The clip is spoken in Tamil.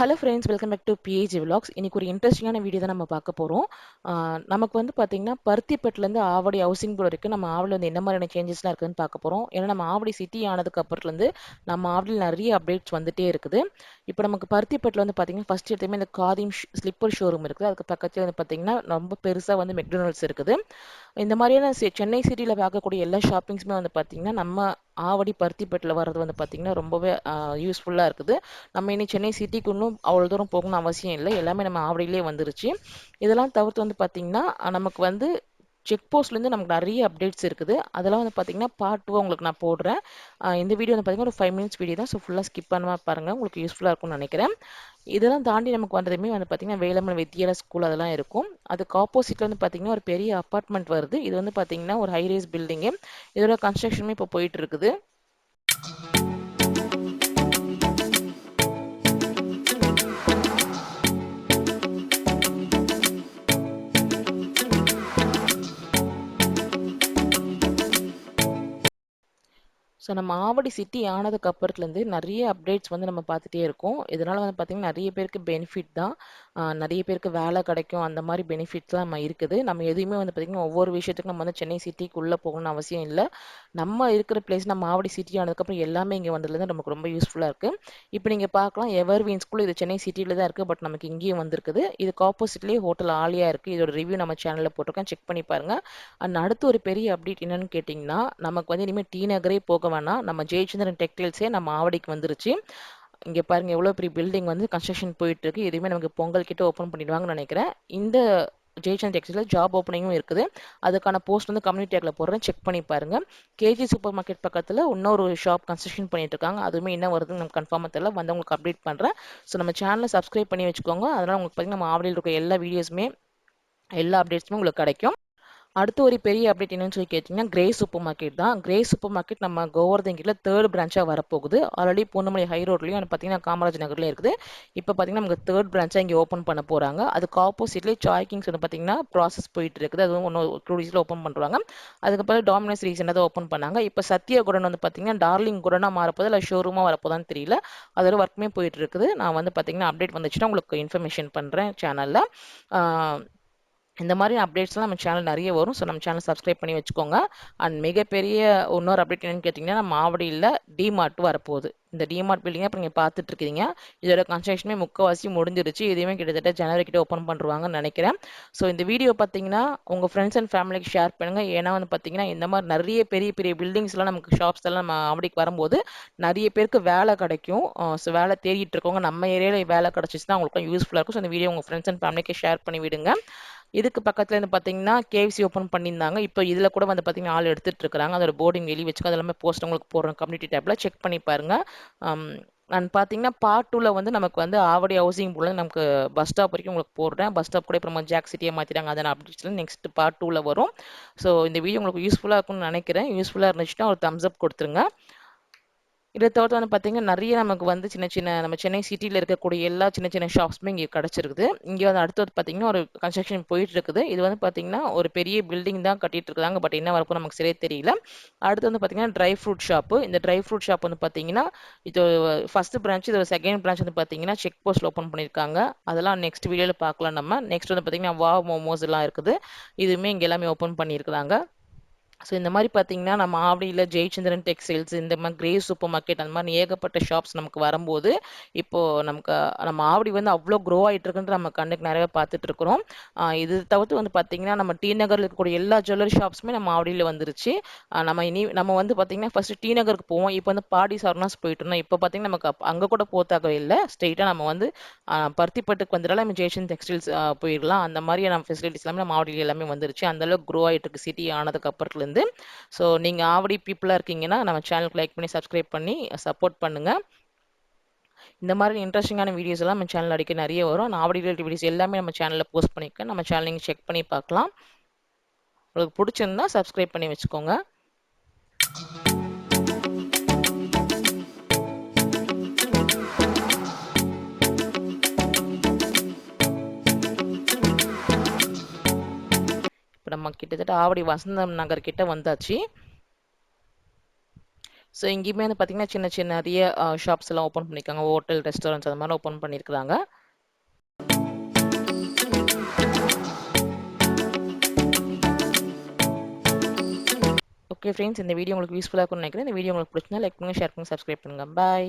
Hello friends welcome back to PAG vlogs இன்றைக்கி ஒரு இன்ட்ரெஸ்டிங்கான வீடியோ தான் நம்ம பார்க்க போகிறோம் நமக்கு வந்து பார்த்திங்கன்னா பருத்திப்பட்டிலேருந்து ஆவடி ஹவுசிங் போர்டு வரைக்கும் நம்ம ஆவடியில் வந்து என்ன மாதிரியான சேஞ்சஸ்லாம் இருக்குதுன்னு பார்க்க போகிறோம் ஏன்னா நம்ம ஆவடி சிட்டி ஆனதுக்கு அப்புறத்துலேருந்து நம்ம ஆவடியில் நிறைய அப்டேட்ஸ் வந்துகிட்டே இருக்குது. இப்போ நமக்கு பருத்திப்பட்டில் வந்து பார்த்தீங்கன்னா ஃபஸ்ட் எடுத்துமே இந்த காதிம் ஸ்லிப்பர் ஷோரூம் இருக்குது. அதுக்கு பக்கத்தில் வந்து பார்த்திங்கன்னா ரொம்ப பெருசாக வந்து மெக்டொனல்ட்ஸ் இருக்குது. இந்த மாதிரியான சென்னை சிட்டியில் பார்க்கக்கூடிய எல்லா ஷாப்பிங்ஸுமே வந்து பார்த்தீங்கன்னா நம்ம ஆவடி பருத்திப்பேட்டில் வர்றது வந்து பார்த்திங்கன்னா ரொம்பவே யூஸ்ஃபுல்லாக இருக்குது. நம்ம இனி சென்னை சிட்டிக்கு இன்னும் அவ்வளோ தூரம் போகணும்னு அவசியம் இல்லை. எல்லாமே நம்ம ஆவடியிலே வந்துருச்சு. இதெல்லாம் தவிர்த்து வந்து பார்த்திங்கன்னா நமக்கு வந்து செக் போஸ்ட்லேருந்து நமக்கு நிறைய அப்டேட்ஸ் இருக்குது. அதெல்லாம் வந்து பார்த்தீங்கன்னா பார்ட் டூ உங்களுக்கு நான் போடுறேன். இந்த வீடியோ வந்து பார்த்தீங்கன்னா ஒரு ஃபைவ் மினிட்ஸ் வீடியோ தான். ஸோ ஃபுல்லாக ஸ்கிப் பண்ணாமல் பாருங்கள் உங்களுக்கு யூஸ்ஃபுல்லாக இருக்கும்னு நினைக்கிறேன். இதெல்லாம் தாண்டி நமக்கு வந்ததுமே வந்து பார்த்திங்கன்னா வேலம்மன் வித்தியால ஸ்கூல் அதெல்லாம் இருக்கும். அதுக்கு ஆப்போசிட்டில் வந்து பார்த்திங்கன்னா ஒரு பெரிய அப்பார்ட்மெண்ட் வருது. இது வந்து பார்த்திங்கன்னா ஒரு ஹைரேஸ் பில்டிங்கு இதோட கன்ஸ்ட்ரக்ஷனுமே இப்போ போயிட்டு ஸோ நம்ம ஆவடி சிட்டி ஆனதுக்கு அப்புறத்துலேருந்து நிறைய அப்டேட்ஸ் வந்து நம்ம பார்த்துட்டே இருக்கோம். இதனால் வந்து பார்த்திங்கன்னா நிறைய பேருக்கு பெனிஃபிட் தான். நிறைய பேருக்கு வேலை கிடைக்கும். அந்த மாதிரி பெனிஃபிட்ஸ்லாம் நம்ம இருக்குது. நம்ம எதுவுமே வந்து பார்த்திங்கன்னா ஒவ்வொரு விஷயத்துக்கும் நம்ம வந்து சென்னை சிட்டிக்குள்ளே போகணும்னு அவசியம் இல்லை. நம்ம இருக்கிற பிளேஸ் நம்ம ஆவடி சிட்டி ஆனதுக்கப்புறம் எல்லாமே இங்கே வந்ததுலேருந்து நமக்கு ரொம்ப யூஸ்ஃபுல்லாக இருக்குது இப்போ நீங்கள் பார்க்கலாம் எவர்வீன் ஸ்கூல் இது சென்னை சிட்டியில் தான் இருக்குது பட் நமக்கு இங்கேயும் வந்திருக்குது. இதுக்கு ஆப்போசிட்லேயே ஹோட்டல் ஆலியாக இருக்குது இதோட ரிவ்யூ நம்ம சேனலில் போட்டிருக்கேன். செக் பண்ணி பாருங்கள் அண்ட் அடுத்து ஒரு பெரிய அப்டேட் என்னென்னு கேட்டிங்கன்னா நமக்கு வந்து இனிமேல் டி நகரே போக வேணாம் நம்ம ஜெயச்சந்திரன் டெக்டைல்ஸே நம்ம ஆவடிக்கு வந்துருச்சு. இங்கே பாருங்கள் எவ்வளோ பெரிய பில்டிங் வந்து கன்ஸ்ட்ரக்ஷன் போயிட்டுருக்கு. எதுவுமே நமக்கு பொங்கல் கிட்ட ஓப்பன் பண்ணிடுவாங்கன்னு நினைக்கிறேன். இந்த ஜெயச்சந்த் டெக்ஸ்டைல் ஜாப் ஓப்பனிங்கும் இருக்குது. அதுக்கான போஸ்ட் வந்து கம்யூனிட்டி டேக்கில் போடுறேன். செக் பண்ணி பாருங்கள் கேஜி சூப்பர் மார்க்கெட் பக்கத்தில் இன்னொரு ஷாப் கன்ஸ்ட்ரக்ஷன் பண்ணிட்டு இருக்காங்க. அதுவுமே என்ன வருதுன்னு நம்ம கன்ஃபார்மாக தெரியல. வந்து உங்களுக்கு அப்டேட் பண்ணுறேன் ஸோ நம்ம சேனலை சப்ஸ்கிரைப் பண்ணி வச்சுக்கோங்க. அதனால் உங்களுக்கு பார்த்தீங்கன்னா நம்ம ஆவடியில் இருக்க எல்லா வீடியோஸுமே எல்லா அப்டேட்ஸுமே உங்களுக்கு கிடைக்கும். அடுத்து ஒரு பெரிய அப்டேட் என்னன்னு சொல்லி கேட்டிங்கன்னா கிரே சூப்பர் மார்க்கெட் தான். கிரே சூப்பர் மார்க்கெட் நம்ம கோவர்தங்கில் தேர்ட் பிரான்ச்சாக வரப்போகுது. ஆல்ரெடி பொண்ணுமலை ஹை ரோட்லையும் பார்த்தீங்கன்னா காமராஜ் நகர்லேயும் இருக்குது. இப்போ பார்த்தீங்கன்னா நமக்கு தேர்ட் பிரான்ச்சாக இங்கே ஓப்பன் பண்ண போகிறாங்க அதுக்கு ஆப்போசிட்லேயே சாய் கிங்ஸ் வந்து பார்த்தீங்கன்னா ப்ராசஸ் போயிட்டு இருக்குது. அதுவும் ஒன்று டூ டேஸில் ஓப்பன் பண்ணுறாங்க அதுக்கப்புறம் டாமினஸ் ரீசன் தான் ஓப்பன் பண்ணாங்க. இப்போ சத்யா குடன் வந்து பார்த்தீங்கன்னா டார்லிங் குடனாக மாறப்போது இல்லை ஷோரூமாக வரப்போதான்னு தெரியல. அதோட ஒர்க்குமே போயிட்டு இருக்குது. நான் வந்து பார்த்தீங்கன்னா அப்டேட் வந்துச்சுன்னா உங்களுக்கு இன்ஃபர்மேஷன் பண்ணுறேன் சேனலில் இந்த மாதிரி அப்டேட்ஸ்லாம் நம்ம சேனல் நிறைய வரும். ஸோ நம்ம சேனல் சப்ஸ்கிரைப் பண்ணி வச்சுக்கோங்க. அண்ட் மிகப்பெரிய இன்னொரு அப்டேட் என்னென்னு கேட்டிங்கன்னா நம்ம மாவடியில் டிமார்ட் வரப்போகுது. இந்த டிமார்ட் பில்டிங்கை இப்போ நீங்கள் பார்த்துட்டு இருக்கீங்க. இதோட கன்ஸ்ட்ரக்ஷனே முக்கவாசி முடிஞ்சிருச்சு. இதையுமே கிட்டத்தட்ட ஜனவரி கிட்ட ஓப்பன் பண்ணுறாங்கன்னு நினைக்கிறேன். ஸோ இந்த வீடியோ பார்த்தீங்கன்னா உங்கள் ஃப்ரெண்ட்ஸ் அண்ட் ஃபேமிலிக்கு ஷேர் பண்ணுங்கள் ஏன்னா வந்து பார்த்தீங்கன்னா இந்த மாதிரி நிறைய பெரிய பெரிய பில்டிங்ஸ்லாம் நமக்கு ஷாப்ஸ் எல்லாம் நம்ம ஆவடிக்கு வரும்போது நிறைய பேருக்கு வேலை கிடைக்கும். ஸோ வேலை தேடிட்டு இருக்கவங்க நம்ம ஏரியாவில் வேலை கிடச்சிச்சுன்னா உங்களுக்கு யூஸ்ஃபுல்லாக இருக்கும். ஸோ இந்த வீடியோ உங்கள் ஃப்ரெண்ட்ஸ் அண்ட் ஃபேமிலிக்கு ஷேர் பண்ணி விடுங்க. இதுக்கு பக்கத்தில் இருந்து பார்த்தீங்கன்னா கேவிசி ஓப்பன் பண்ணியிருந்தாங்க. இப்போ இதில் கூட வந்து பார்த்தீங்கன்னா ஆள் எடுத்துகிட்டு இருக்கிறாங்க அதோட போர்டிங் வெளியே வச்சுக்கோ அதெல்லாமே போஸ்ட் உங்களுக்கு போடுறோம். கம்யூனிட்டி டேப்பில் செக் பண்ணி பாருங்கள் அண்ட் பார்த்தீங்கன்னா பார்ட் டூவில் வந்து நமக்கு வந்து ஆவடி ஹவுசிங் போல நமக்கு பஸ் ஸ்டாப் வரைக்கும் உங்களுக்கு போடுறேன். பஸ் ஸ்டாப் கூட இப்போ நம்ம ஜாக் சிட்டியை மாற்றிட்டாங்க அதை நான் அப்டேட்ஸில் நெக்ஸ்ட் பார்ட் டூவில் வரும். ஸோ இந்த வீடியோ உங்களுக்கு யூஸ்ஃபுல்லாக இருக்கும்னு நினைக்கிறேன். யூஸ்ஃபுல்லாக இருந்துச்சுன்னா ஒரு தம்ஸ் அப் கொடுத்துருங்க. இதை தவிர்த்து வந்து பார்த்தீங்கன்னா நிறைய நமக்கு வந்து சின்ன சின்ன நம்ம சென்னை சிட்டியில் இருக்கக்கூடிய எல்லா சின்ன சின்ன ஷாப்ஸுமே இங்கே கிடச்சிருக்குது. இங்கே வந்து அடுத்தது பார்த்தீங்கன்னா ஒரு கன்ஸ்ட்ரக்ஷன் போயிட்டு இருக்குது. இது வந்து பார்த்தீங்கன்னா ஒரு பெரிய பில்டிங் தான் கட்டிட்டு இருக்காங்க. பட் என்ன வரப்போ நமக்கு சரியே தெரியல. அடுத்து வந்து பார்த்தீங்கன்னா ட்ரை ஃப்ரூட் ஷாப்பு இந்த ட்ரை ஃப்ரூட் ஷாப் வந்து பார்த்தீங்கன்னா இது ஃபர்ஸ்ட் பிரான்ச் இது செகண்ட் பிரான்ச் வந்து பார்த்தீங்கன்னா செக் போஸ்ட் ஓப்பன் பண்ணியிருக்காங்க. அதெல்லாம் நெக்ஸ்ட் வீடியோவில் பார்க்கலாம் நம்ம. நெக்ஸ்ட் வந்து பார்த்தீங்கன்னா வா மோமோஸ் எல்லாம் இருக்குது. இதுவுமே இங்கே எல்லாமே ஓப்பன் பண்ணியிருக்கிறாங்க. ஸோ இந்த மாதிரி பார்த்தீங்கன்னா நம்ம ஆவடியில் ஜெயச்சந்திரன் டெக்ஸ்டைல்ஸ் இந்த மாதிரி கிரே சூப்பர் மார்க்கெட் அந்த மாதிரி ஏகப்பட்ட ஷாப்ஸ் நமக்கு வரும்போது இப்போது நமக்கு நம்ம ஆவடி வந்து அவ்வளோ க்ரோ ஆகிட்டுருக்குன்ற நம்ம கண்ணுக்கு நிறைய பார்த்துட்டு இருக்கிறோம் இது தவிர்த்து வந்து பார்த்தீங்கன்னா நம்ம டி நகரில் இருக்கக்கூடிய எல்லா ஜுவல்லரி ஷாப்ஸுமே நம்ம ஆவடியில் வந்துருச்சு. நம்ம இனி நம்ம வந்து பார்த்தீங்கன்னா ஃபஸ்ட்டு டி நகருக்கு போவோம். இப்போ வந்து பாடி சரணாஸ் போயிட்டு இருந்தோம். இப்போ பார்த்தீங்கன்னா நமக்கு அங்கே கூட போத்தாக இல்லை. ஸ்ட்ரெயிட்டாக நம்ம வந்து பருத்திப்பட்டுக்கு வந்துடலாம் நம்ம ஜெயச்சந்த் டெக்ஸ்டைல்ஸ் போயிடலாம். அந்த மாதிரியான ஃபெசிலிட்டிஸ் எல்லாமே நம்ம ஆவடியில் எல்லாமே வந்துருச்சு. அந்தளவுக்கு க்ரோ ஆகிட்டு இருக்கு சிட்டி ஆனதுக்கு அப்புறத்துல இருந்து ஸோ நீங்கள் ஆவடி பீப்புளாக இருக்கீங்கன்னா நம்ம சேனலுக்கு லைக் பண்ணி சப்ஸ்கிரைப் பண்ணி சப்போர்ட் பண்ணுங்கள் இந்த மாதிரி இன்ட்ரெஸ்டிங்கான வீடியோஸ் எல்லாம் நம்ம சேனல் அடிக்க நிறைய வரும். நான் ஆவடி ரிலேட்டிவ் வீடியோஸ் எல்லாமே நம்ம சேனலில் போஸ்ட் பண்ணியிருக்கேன். நம்ம சேனல் நீங்கள் செக் பண்ணி பார்க்கலாம். உங்களுக்கு பிடிச்சிருந்தா சப்ஸ்கிரைப் பண்ணி வச்சுக்கோங்க. நம்ம கிட்டத்தட்ட ஆவடி வசந்தம் நகர் கிட்ட வந்தாச்சு. ஸோ இங்கேயுமே வந்து பார்த்தீங்கன்னா சின்ன சின்ன நிறைய ஷாப்ஸ் எல்லாம் ஓப்பன் பண்ணியிருக்காங்க ஹோட்டல் ரெஸ்டாரண்ட்ஸ் அந்த மாதிரி ஓப்பன் பண்ணியிருக்கிறாங்க ஓகே ஃப்ரெண்ட்ஸ் இந்த வீடியோ உங்களுக்கு யூஸ்ஃபுல்லாக இருக்கும்னு நினைக்கிறேன். இந்த வீடியோ உங்களுக்கு பிடிச்சிருந்தா லைக் பண்ணுங்கள் ஷேர் பண்ணுங்கள் சப்ஸ்கிரைப் பண்ணுங்கள் பாய்